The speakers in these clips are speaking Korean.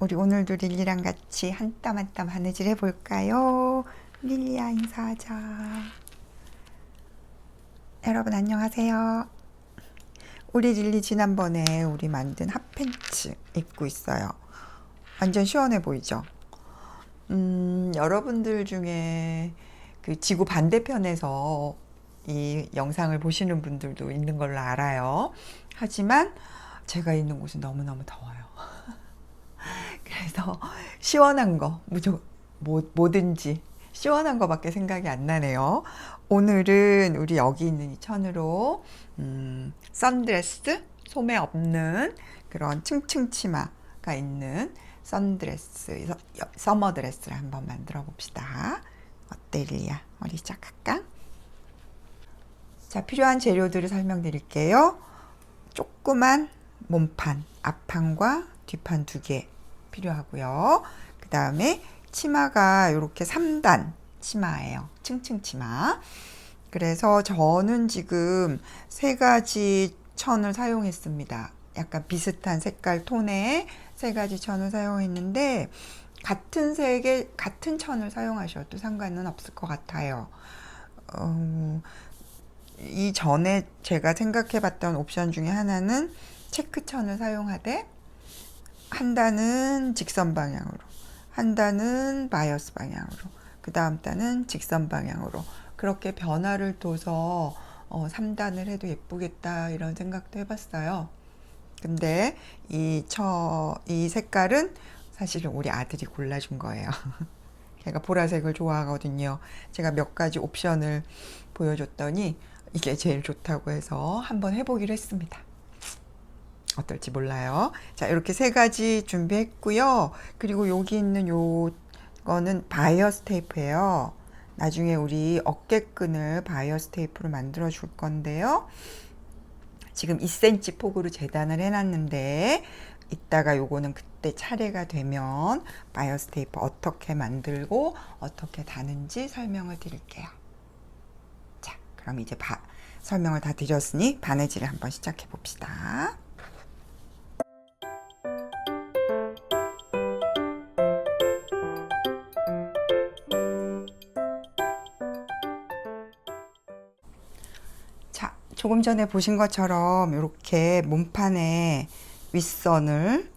우리 오늘도 릴리랑 같이 한 땀 한 땀 바느질 해볼까요? 릴리야 인사하자. 여러분 안녕하세요. 우리 릴리 지난번에 우리 만든 핫팬츠 입고 있어요. 완전 시원해 보이죠? 음, 여러분들 중에 그 지구 반대편에서 이 영상을 보시는 분들도 있는 걸로 알아요. 하지만 제가 있는 곳은 너무너무 더워요. 그래서 시원한 거, 뭐, 뭐든지 시원한 거밖에 생각이 안 나네요. 오늘은 우리 여기 있는 이 천으로, 음, 선드레스, 소매 없는 그런 층층 치마가 있는 선드레스, 서- 서머 드레스를 한번 만들어 봅시다. 어때, 릴리야? 머리 시작할까? 자, 필요한 재료들을 설명드릴게요. 조그만 몸판, 앞판과 뒷판 두 개 필요하고요. 그 다음에 치마가 이렇게 3단 치마예요. 층층 치마. 그래서 저는 지금 세 가지 천을 사용했습니다. 약간 비슷한 색깔 톤의 세 가지 천을 사용했는데 같은 색의 같은 천을 사용하셔도 상관은 없을 것 같아요. 어, 이 전에 제가 생각해 봤던 옵션 중에 하나는 체크 천을 사용하되 한 단은 직선 방향으로, 한 단은 바이어스 방향으로, 그 다음 단은 직선 방향으로 그렇게 변화를 둬서 어, 3단을 해도 예쁘겠다 이런 생각도 해봤어요. 근데 이 처, 이 색깔은 사실은 우리 아들이 골라준 거예요. 걔가 보라색을 좋아하거든요. 제가 몇 가지 옵션을 보여줬더니 이게 제일 좋다고 해서 한번 해보기로 했습니다. 어떨지 몰라요. 자, 이렇게 세 가지 준비했고요. 그리고 여기 있는 요거는 바이어스 테이프예요. 나중에 우리 어깨끈을 바이어스 테이프로 만들어 줄 건데요. 지금 2cm 폭으로 재단을 해놨는데 이따가 요거는 그때 차례가 되면 바이어스 테이프 어떻게 만들고 어떻게 다는지 설명을 드릴게요. 자, 그럼 이제 바, 설명을 다 드렸으니 바느질을 한번 시작해 봅시다. 조금 전에 보신 것처럼 이렇게 몸판에 윗선을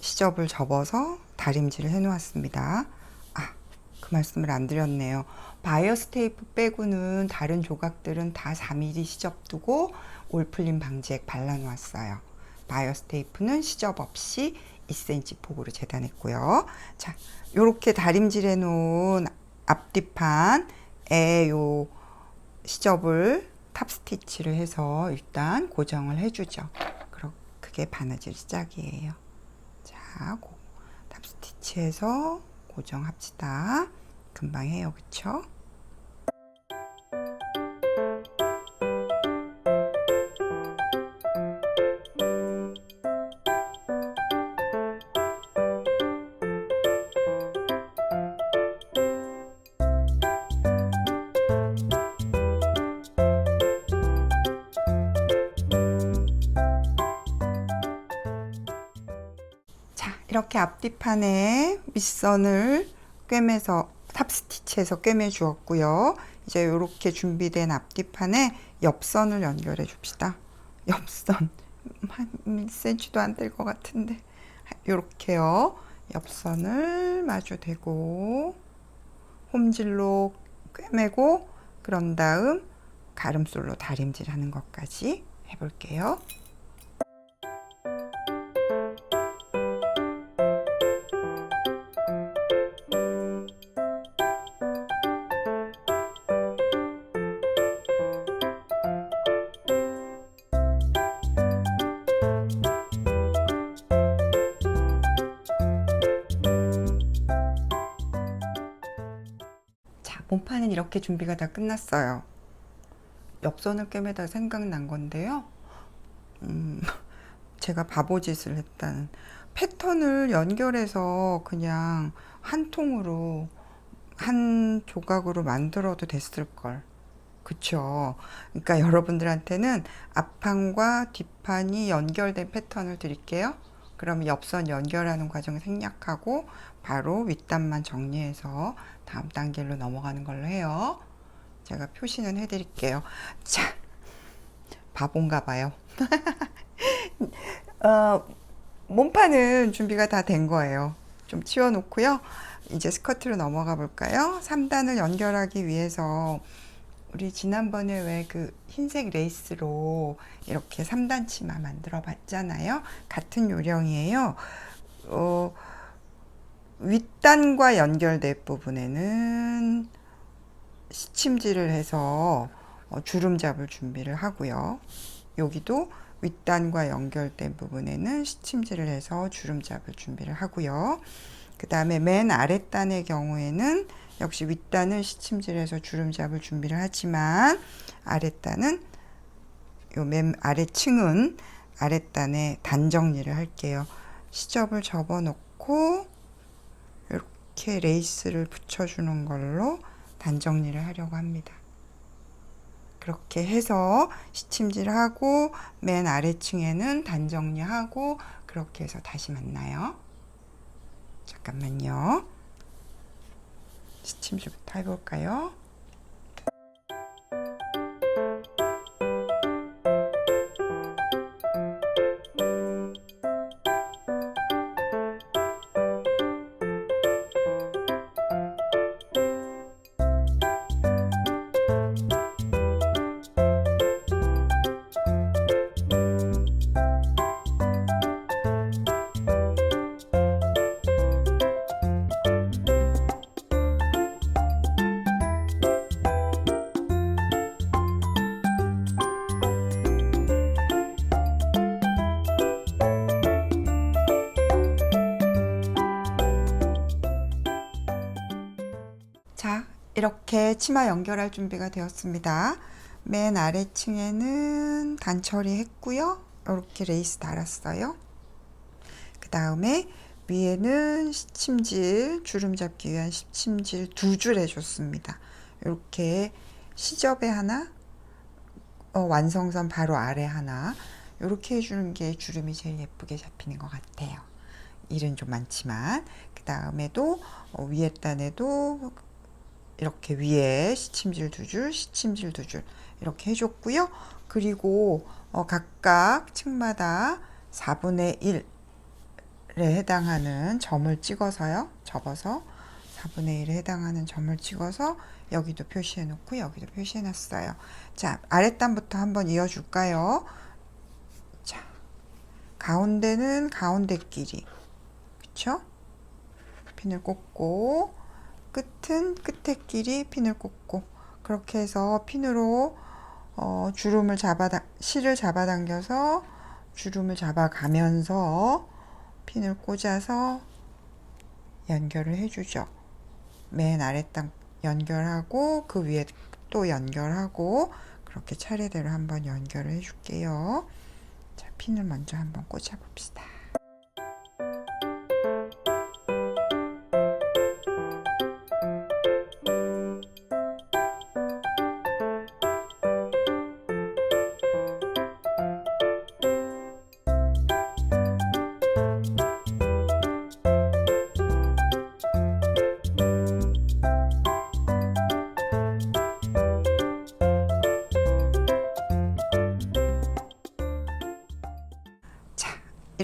시접을 접어서 다림질을 해 놓았습니다. 아, 그 말씀을 안 드렸네요. 바이어스 테이프 빼고는 다른 조각들은 다 4mm 시접 두고 올풀림 방지액 발라 놓았어요. 바이어스 테이프는 시접 없이 2cm 폭으로 재단했고요. 자, 요렇게 다림질 해 놓은 앞뒤판에 요 시접을 탑 스티치를 해서 일단 고정을 해주죠. 그럼 그게 바느질 시작이에요. 자, 고, 탑 스티치해서 고정합시다. 금방 해요, 그쵸? 이렇게 앞뒤판에 윗선을 꿰매서 탑 스티치해서 꿰매 주었고요. 이제 이렇게 준비된 앞뒤판에 옆선을 연결해 줍시다. 옆선 한 1cm도 안 될 것 같은데 이렇게요. 옆선을 마주 대고 홈질로 꿰매고 그런 다음 가름솔로 다림질 하는 것까지 해볼게요. 몸판은 이렇게 준비가 다 끝났어요. 옆선을 꿰매다 생각난 건데요. 음, 제가 바보짓을 했다는 패턴을 연결해서 그냥 한 통으로 한 조각으로 만들어도 됐을 걸. 그쵸. 그러니까 여러분들한테는 앞판과 뒷판이 연결된 패턴을 드릴게요. 그럼 옆선 연결하는 과정 생략하고 바로 윗단만 정리해서 다음 단계로 넘어가는 걸로 해요. 제가 표시는 해드릴게요. 자, 바본가 봐요. 어, 몸판은 준비가 다 된 거예요. 좀 치워놓고요. 이제 스커트로 넘어가 볼까요? 3단을 연결하기 위해서 우리 지난번에 왜 그 흰색 레이스로 이렇게 3단 치마 만들어 봤잖아요. 같은 요령이에요. 어, 윗단과 연결될 부분에는 시침질을 해서 어, 주름 잡을 준비를 하고요. 여기도 윗단과 연결된 부분에는 시침질을 해서 주름 잡을 준비를 하고요. 그 다음에 맨 아랫단의 경우에는 역시 윗단은 시침질해서 주름 잡을 준비를 하지만 아랫단은 요 맨 아래층은 아랫단에 단 정리를 할게요. 시접을 접어 놓고 이렇게 레이스를 붙여주는 걸로 단 정리를 하려고 합니다. 그렇게 해서 시침질하고 맨 아래층에는 단 정리하고 그렇게 해서 다시 만나요. 잠깐만요. 시침질부터 해볼까요? 치마 연결할 준비가 되었습니다. 맨 아래층에는 단 처리 했고요. 이렇게 레이스 달았어요. 그 다음에 위에는 시침질, 주름 잡기 위한 시침질 두 줄 해줬습니다. 이렇게 시접에 하나, 어, 완성선 바로 아래 하나, 이렇게 해주는 게 주름이 제일 예쁘게 잡히는 것 같아요. 일은 좀 많지만, 그 다음에도 어, 위에 단에도 이렇게 위에 시침질 두 줄, 시침질 두 줄 이렇게 해줬고요. 그리고 어, 각각 층마다 4분의 1에 해당하는 점을 찍어서요. 접어서 4분의 1에 해당하는 점을 찍어서 여기도 표시해 놓고 여기도 표시해 놨어요. 자, 아랫단부터 한번 이어 줄까요? 자, 가운데는 가운데끼리 그쵸? 핀을 꽂고 끝은 끝에 끼리 핀을 꽂고 그렇게 해서 핀으로 어, 주름을 잡아 실을 잡아당겨서 주름을 잡아가면서 핀을 꽂아서 연결을 해주죠. 맨 아랫단 연결하고 그 위에 또 연결하고 그렇게 차례대로 한번 연결을 해줄게요. 자, 핀을 먼저 한번 꽂아 봅시다.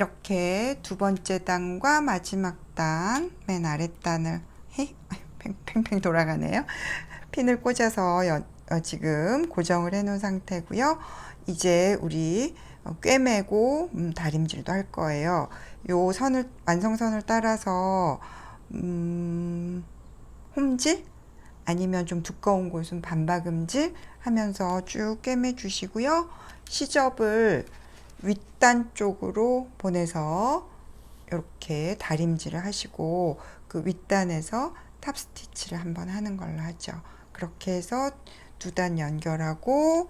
이렇게 두 번째 단과 마지막 단, 맨 아랫단을 헤이, 팽- 팽팽 돌아가네요. 핀을 꽂아서 연- 어, 지금 고정을 해 놓은 상태고요. 이제 우리 어, 꿰매고 음, 다림질도 할 거예요. 요 선을 완성선을 따라서 음, 홈질 아니면 좀 두꺼운 곳은 반박음질 하면서 쭉 꿰매 주시고요. 시접을 윗단 쪽으로 보내서 이렇게 다림질을 하시고 그 윗단에서 탑 스티치를 한번 하는 걸로 하죠. 그렇게 해서 두 단 연결하고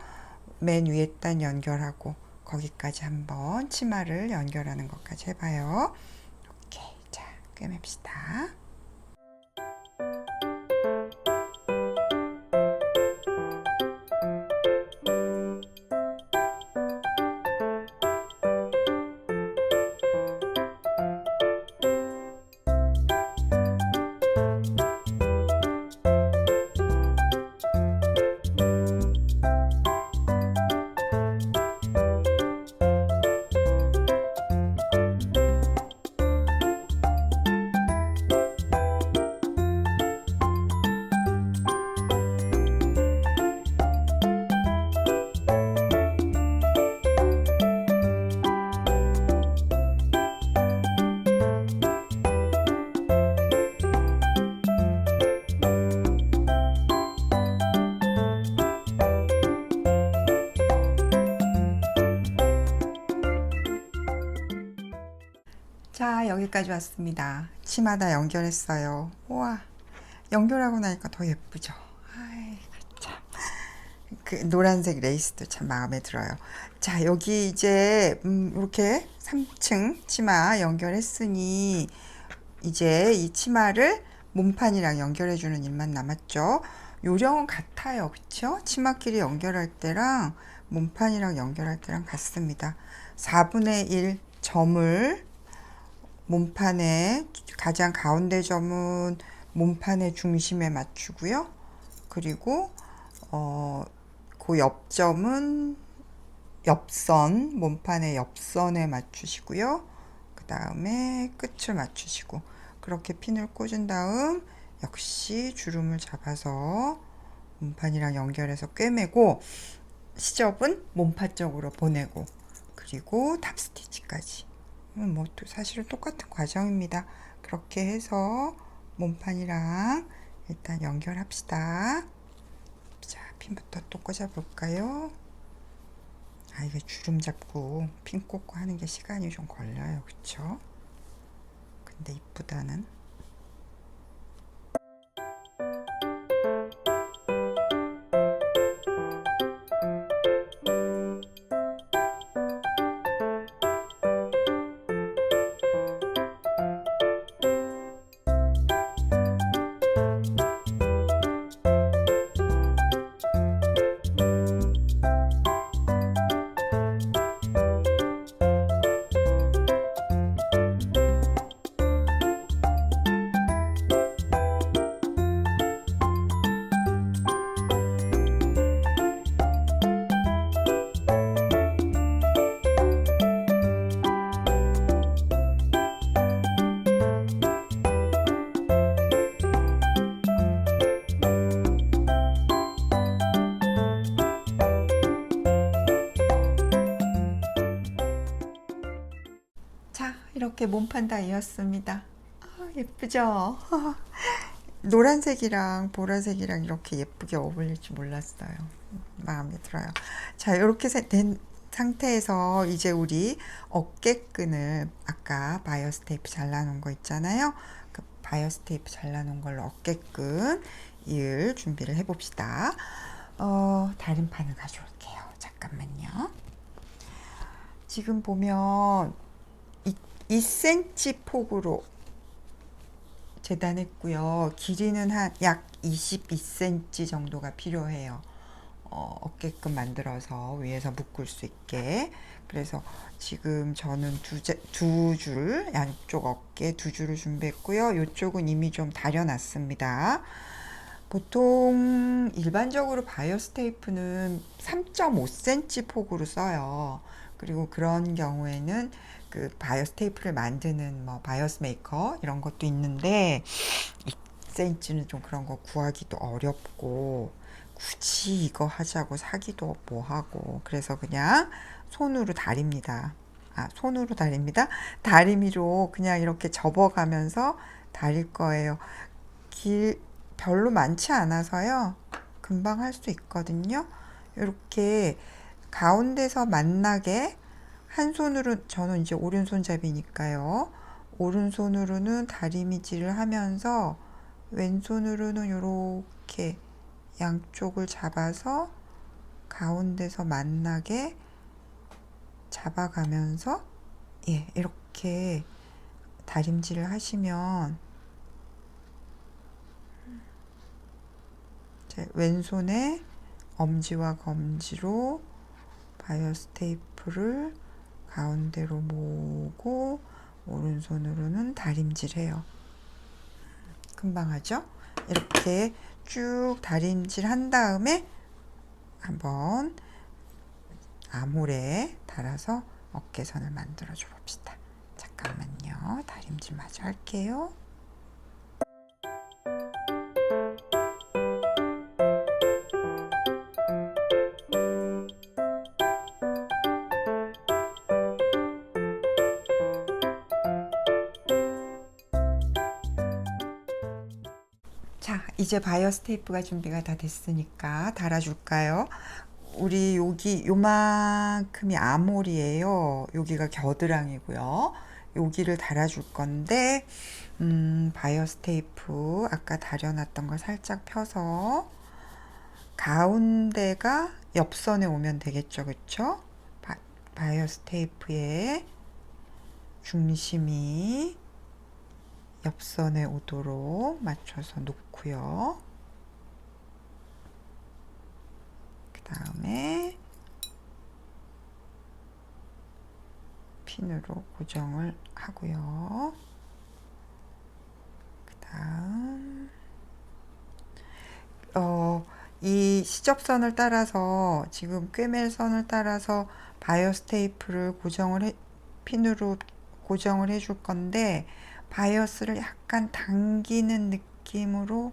맨 위에 단 연결하고 거기까지 한번 치마를 연결하는 것까지 해봐요. 이렇게 자 꿰맵시다. 여기까지 왔습니다. 치마 다 연결했어요. 우와, 연결하고 나니까 더 예쁘죠? 아이, 참. 그 노란색 레이스도 참 마음에 들어요. 자, 여기 이제, 음, 이렇게 3층 치마 연결했으니, 이제 이 치마를 몸판이랑 연결해주는 일만 남았죠. 요령은 같아요. 그쵸? 치마끼리 연결할 때랑 몸판이랑 연결할 때랑 같습니다. 4분의 1 점을 몸판에 가장 가운데 점은 몸판의 중심에 맞추고요. 그리고 어, 그 옆점은 옆선, 몸판의 옆선에 맞추시고요. 그 다음에 끝을 맞추시고 그렇게 핀을 꽂은 다음 역시 주름을 잡아서 몸판이랑 연결해서 꿰매고 시접은 몸판 쪽으로 보내고 그리고 탑 스티치까지 뭐또 사실은 똑같은 과정입니다. 그렇게 해서 몸판이랑 일단 연결합시다. 자, 핀부터 또 꽂아볼까요? 아, 이게 주름 잡고 핀 꽂고 하는 게 시간이 좀 걸려요. 그쵸? 근데 이쁘다는. 자, 이렇게 몸판 다 이었습니다. 아, 예쁘죠? 노란색이랑 보라색이랑 이렇게 예쁘게 어울릴 줄 몰랐어요. 마음에 들어요. 자, 이렇게 세- 된 상태에서 이제 우리 어깨끈을 아까 바이어스 테이프 잘라놓은 거 있잖아요. 그 바이어스 테이프 잘라놓은 걸로 어깨끈 일 준비를 해봅시다. 어, 다림판을 가져올게요. 잠깐만요. 지금 보면 2cm 폭으로 재단했고요. 길이는 한 약 22cm 정도가 필요해요. 어, 어깨끔 만들어서 위에서 묶을 수 있게. 그래서 지금 저는 두, 제- 두 줄, 양쪽 어깨 두 줄을 준비했고요. 이쪽은 이미 좀 다려놨습니다. 보통 일반적으로 바이어스 테이프는 3.5cm 폭으로 써요. 그리고 그런 경우에는 그 바이어스 테이프를 만드는 뭐 바이어스 메이커 이런 것도 있는데 2cm는 좀 그런 거 구하기도 어렵고 굳이 이거 하자고 사기도 뭐하고 그래서 그냥 손으로 다립니다. 아, 손으로 다립니다. 다리미로 그냥 이렇게 접어가면서 다릴 거예요. 길 별로 많지 않아서요. 금방 할 수 있거든요. 이렇게 가운데서 만나게 한 손으로 저는 이제 오른손잡이니까요. 오른손으로는 다리미질을 하면서 왼손으로는 이렇게 양쪽을 잡아서 가운데서 만나게 잡아가면서 예, 이렇게 다림질을 하시면 제 왼손에 엄지와 검지로 바이어스 테이프를 가운데로 모으고 오른손으로는 다림질해요. 금방 하죠? 이렇게 쭉 다림질 한 다음에 한번 아몰에 달아서 어깨선을 만들어 줘 봅시다. 잠깐만요. 다림질 마저 할게요. 이제 바이어 스 테이프가 준비가 다 됐으니까 달아줄까요? 우리 여기 요만큼이 아몰이에요. 여기가 겨드랑이고요. 여기를 달아줄 건데 음, 바이어 스 테이프 아까 다려놨던 걸 살짝 펴서 가운데가 옆선에 오면 되겠죠, 그쵸? 바, 바이어 스 테이프의 중심이 옆선에 오도록 맞춰서 놓고요. 그 다음에 핀으로 고정을 하고요. 그 다음 어, 이 시접선을 따라서 지금 꿰멜선을 따라서 바이어스 테이프를 고정을 해, 핀으로 고정을 해줄 건데 바이어스를 약간 당기는 느낌으로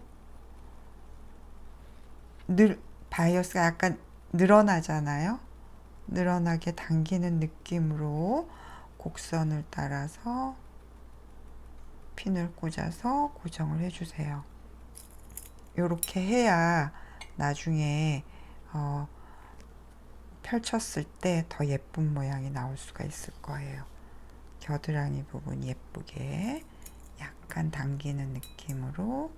늘 바이어스가 약간 늘어나잖아요. 늘어나게 당기는 느낌으로 곡선을 따라서 핀을 꽂아서 고정을 해주세요. 이렇게 해야 나중에 어, 펼쳤을 때 더 예쁜 모양이 나올 수가 있을 거예요. 겨드랑이 부분 예쁘게 약간 당기는 느낌으로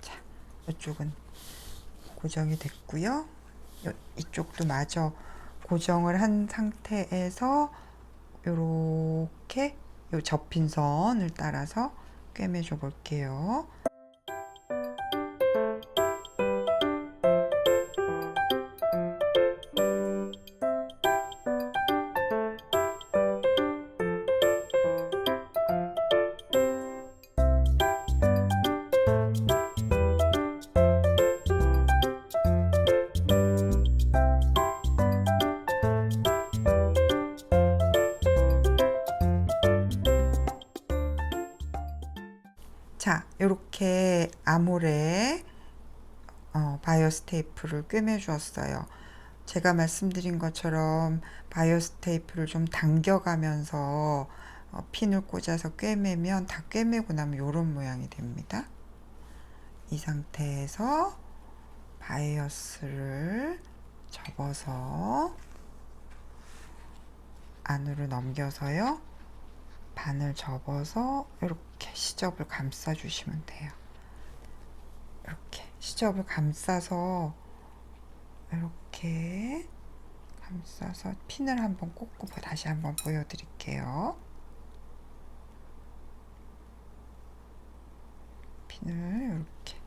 자, 이쪽은 고정이 됐고요. 요- 이쪽도 마저 고정을 한 상태에서 이렇게 요 접힌 선을 따라서 꿰매줘 볼게요. 이렇게 아모레 어, 바이오스 테이프를 꿰매 주었어요. 제가 말씀드린 것처럼 바이오스 테이프를 좀 당겨가면서 어, 핀을 꽂아서 꿰매면 다 꿰매고 나면 이런 모양이 됩니다. 이 상태에서 바이어스를 접어서 안으로 넘겨서요. 반을 접어서 이렇게 시접을 감싸 주시면 돼요. 이렇게 시접을 감싸서 이렇게 감싸서 핀을 한번 꽂고 다시 한번 보여드릴게요. 핀을 이렇게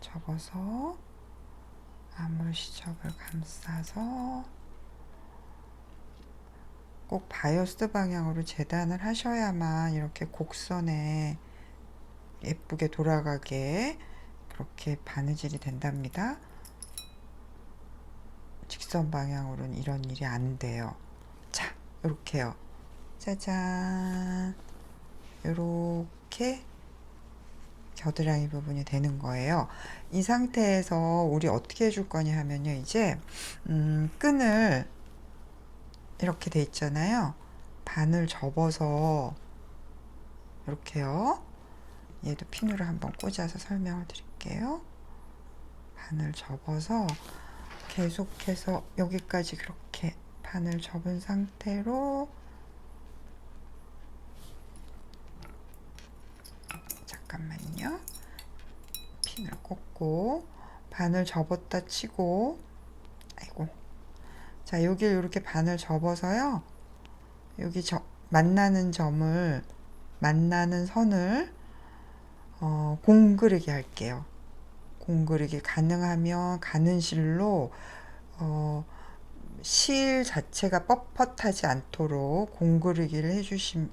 접어서 암홀 시접을 감싸서 꼭 바이오스 방향으로 재단을 하셔야만 이렇게 곡선에 예쁘게 돌아가게 그렇게 바느질이 된답니다. 직선 방향으로는 이런 일이 안 돼요. 자, 이렇게요. 짜잔. 이렇게 겨드랑이 부분이 되는 거예요. 이 상태에서 우리 어떻게 해줄 거냐 하면요. 이제 음, 끈을 이렇게 돼 있잖아요. 반을 접어서 이렇게요. 얘도 핀으로 한번 꽂아서 설명을 드릴게요. 반을 접어서 계속해서 여기까지 그렇게 반을 접은 상태로 잠깐만요. 핀을 꽂고 반을 접었다 치고 아이고 자 여기를 이렇게 반을 접어서요 여기 저, 만나는 점을 만나는 선을 어, 공그르기 할게요 공그르기 가능하면 가는 실로 어, 실 자체가 뻣뻣하지 않도록 공그르기를 해주심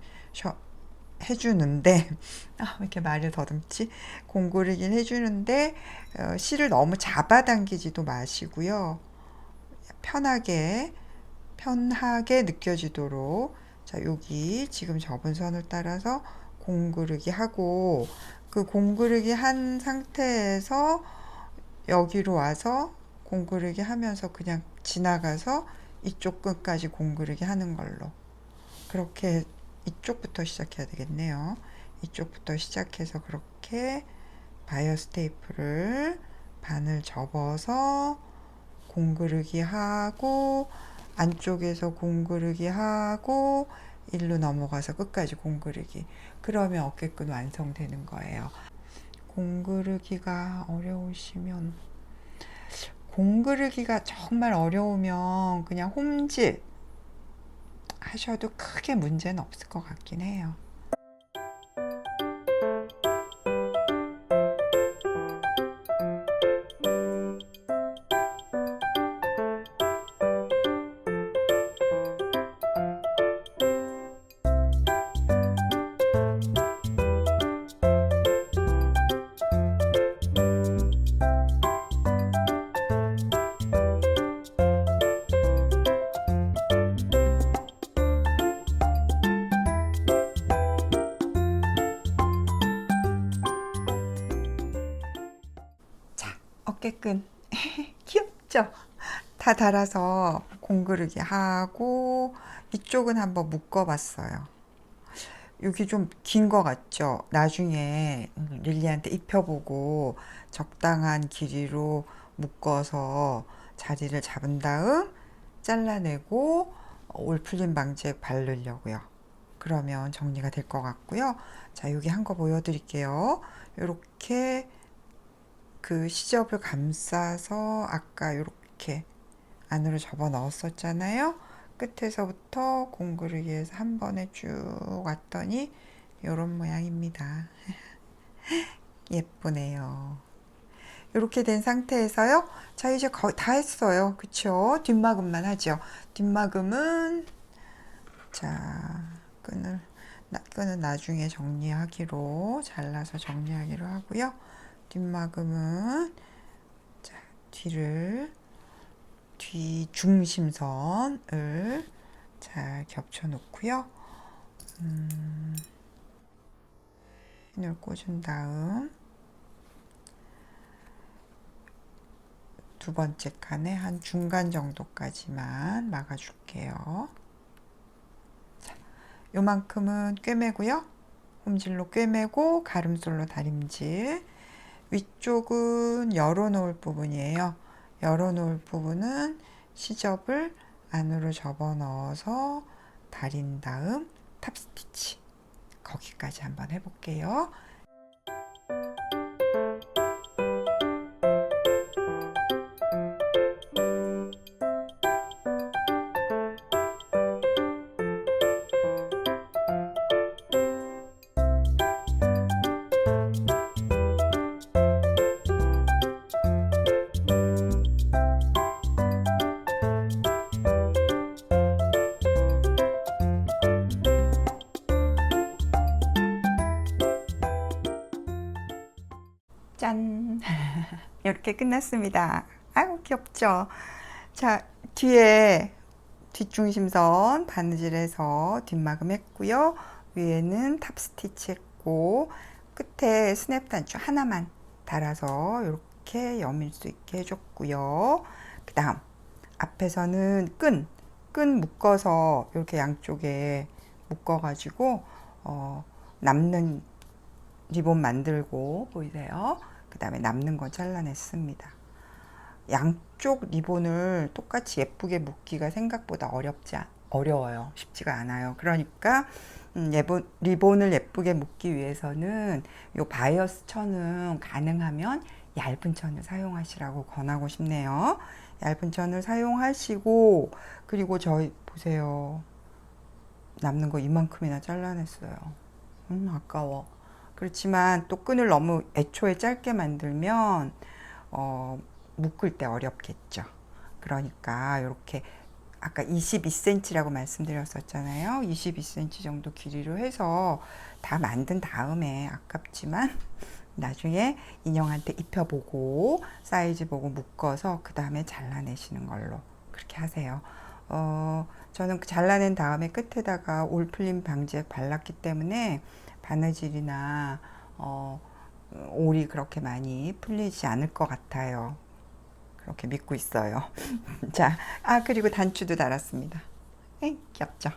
해주는데 아, 왜 이렇게 말을 더듬지? 공구르긴 해주는데 어, 실을 너무 잡아당기지도 마시고요. 편하게 편하게 느껴지도록 자 여기 지금 접은 선을 따라서 공구르기 하고 그 공구르기 한 상태에서 여기로 와서 공구르기 하면서 그냥 지나가서 이쪽 끝까지 공구르기 하는 걸로 그렇게 이쪽부터 시작해야 되겠네요. 이쪽부터 시작해서 그렇게 바이어스 테이프를 반을 접어서 공그르기 하고 안쪽에서 공그르기 하고 일로 넘어가서 끝까지 공그르기. 그러면 어깨끈 완성되는 거예요. 공그르기가 어려우시면 공그르기가 정말 어려우면 그냥 홈질 하셔도 크게 문제는 없을 것 같긴 해요. 어깨끈 귀엽죠? 다 달아서 공그르기 하고 이쪽은 한번 묶어봤어요. 여기 좀긴거 같죠? 나중에 릴리한테 입혀보고 적당한 길이로 묶어서 자리를 잡은 다음 잘라내고 올 풀림 방지액 바르려고요. 그러면 정리가 될 것 같고요. 자, 여기 한 거 보여드릴게요. 이렇게 그 시접을 감싸서 아까 이렇게 안으로 접어 넣었었잖아요. 끝에서부터 공구르기에서 한 번에 쭉 왔더니 이런 모양입니다. 예쁘네요. 이렇게 된 상태에서요. 자, 이제 거의 다 했어요. 그쵸? 뒷마금만 하죠. 뒷마금은 자, 끈을 나, 끈은 나중에 정리하기로 잘라서 정리하기로 하고요. 뒷마금은 자, 뒤를 뒤 중심선을 잘 겹쳐 놓고요. 음, 핀을 꽂은 다음 두 번째 칸에 한 중간 정도까지만 막아줄게요. 자, 요만큼은 꿰매고요. 홈질로 꿰매고 가름솔로 다림질. 위쪽은 열어놓을 부분이에요. 열어놓을 부분은 시접을 안으로 접어 넣어서 다린 다음 탑스티치 거기까지 한번 해볼게요. 이렇게 끝났습니다. 아유, 귀엽죠? 자, 뒤에 뒷중심선 바느질해서 뒷마금 했고요. 위에는 탑스티치 했고, 끝에 스냅 단추 하나만 달아서 이렇게 여밀 수 있게 해줬고요. 그 다음, 앞에서는 끈, 끈 묶어서 이렇게 양쪽에 묶어가지고, 어, 남는 리본 만들고 보이세요? 그 다음에 남는 거 잘라냈습니다. 양쪽 리본을 똑같이 예쁘게 묶기가 생각보다 어렵지 않, 어려워요. 쉽지가 않아요. 그러니까 음, 리본을 예쁘게 묶기 위해서는 요 바이어스 천은 가능하면 얇은 천을 사용하시라고 권하고 싶네요. 얇은 천을 사용하시고 그리고 저희 보세요. 남는 거 이만큼이나 잘라냈어요. 음, 아까워. 그렇지만 또 끈을 너무 애초에 짧게 만들면 어, 묶을 때 어렵겠죠. 그러니까 이렇게 아까 22cm라고 말씀드렸었잖아요. 22cm 정도 길이로 해서 다 만든 다음에 아깝지만 나중에 인형한테 입혀보고 사이즈 보고 묶어서 그 다음에 잘라내시는 걸로 그렇게 하세요. 어, 저는 그 잘라낸 다음에 끝에다가 올풀림 방지액 발랐기 때문에 바느질이나 어, 올이 그렇게 많이 풀리지 않을 것 같아요. 그렇게 믿고 있어요. 자, 아 그리고 단추도 달았습니다. 에이, 귀엽죠?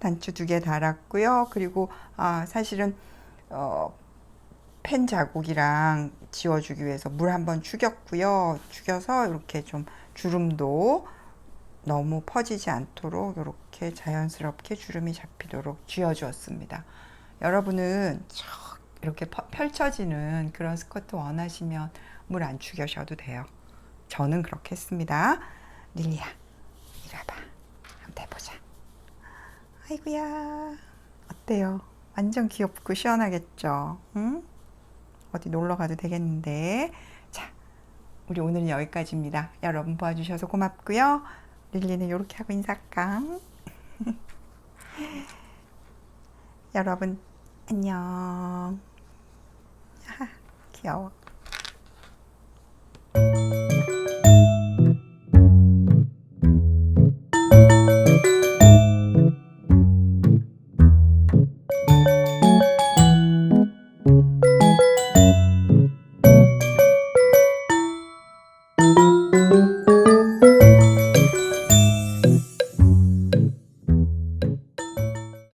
단추 두 개 달았고요. 그리고 아 사실은 어, 펜 자국이랑 지워주기 위해서 물 한번 죽였고요. 죽여서 이렇게 좀 주름도 너무 퍼지지 않도록 이렇게 자연스럽게 주름이 잡히도록 쥐어주었습니다. 여러분은 쭉 이렇게 펴- 펼쳐지는 그런 스커트 원하시면 물 안 죽여셔도 돼요. 저는 그렇게 했습니다. 릴리야, 이리 와봐. 한번 해보자. 아이고야. 어때요? 완전 귀엽고 시원하겠죠? 응? 어디 놀러 가도 되겠는데. 자, 우리 오늘은 여기까지입니다. 여러분 봐주셔서 고맙고요. 릴리는 이렇게 하고 인사할까? 여러분 안녕. 귀여워.